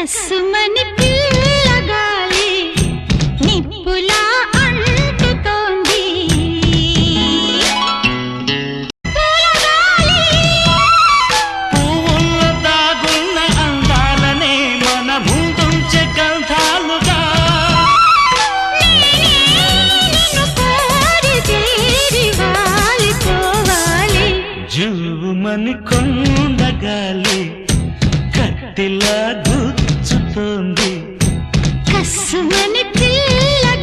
కస్సుమని పిల్లగాలి నిప్పులా అంటుతోంది. పువ్వుల్లో దాగున్న అందాలనే మన ముందుంచే గంధాలుగా జూమని కొండ గాలి కత్తిలా గుర్తు Yes, when it kills.